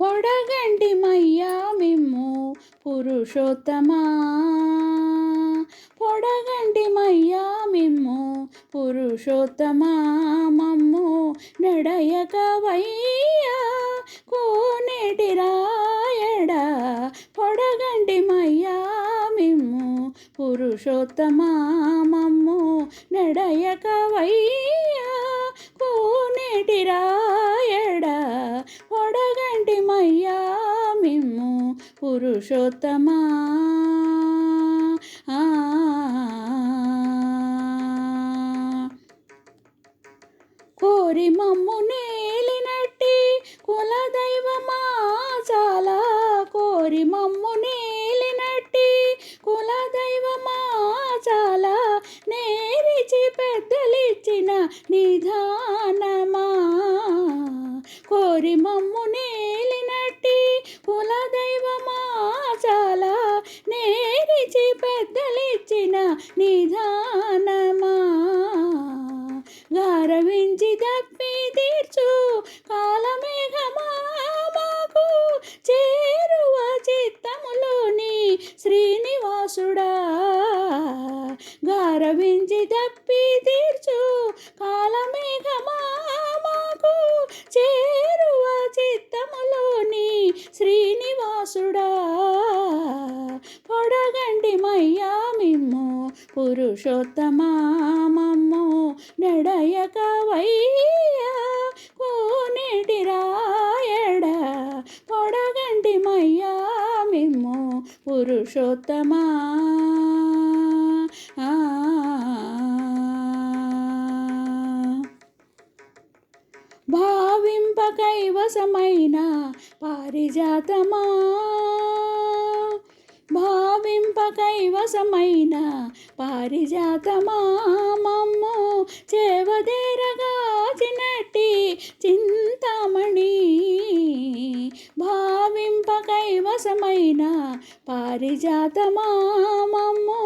పొడగండి మయ్యా మిమ్ము పురుషోత్తమా. పొడగండి మయ్యా మిమ్ము పురుషోత్తమా. మమ్ము నడయక వయ్యా కోనేటి రాయడా పొడగండి మయ్యా మిమ్ము పురుషోత్తమా. మమ్ము నడయక వయ్యా పురుషోత్తమా గారవించి పురుషోత్తమామమ్ము నడయక వయ్యా కోనేటి రాయడ పొడగంటి మయ్యా మిమ్ము పురుషోత్తమా. భావింపకైవసమైన పారిజాతమా. కైవసమైన పారిజాతమా మమ్ము చేవదేరగాచినట్టి చింతామణి భావింప కైవసమైన పారిజాతమా మమ్ము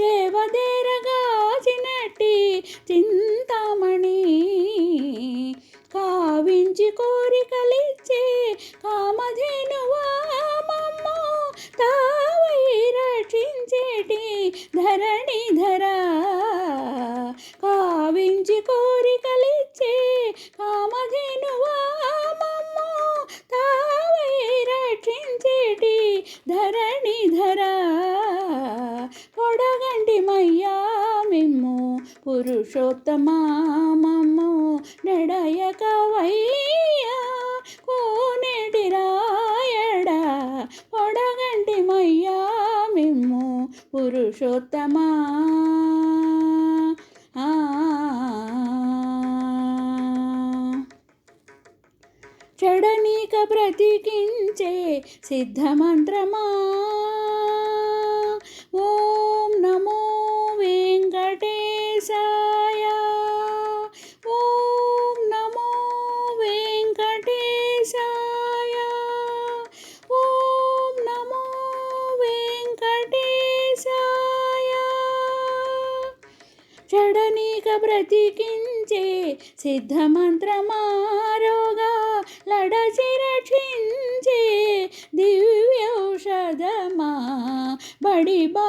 చేవదేరగాచినట్టి చింతామణి కావించి కోరికలిచ్చే కామధేనువా పురుషోత్తమామము మమ్ము వయ్యా కోనేటి రాయడా పొడగండి మయ్యా మిమ్ము పురుషోత్తమా. చెడనీక బ్రతికించే సిద్ధమంత్రమా. ఓ ఇక బ్రతికించే సిద్ధమంత్రమారోగా లడచి రక్షించే దివ్యౌషధమా బడి బా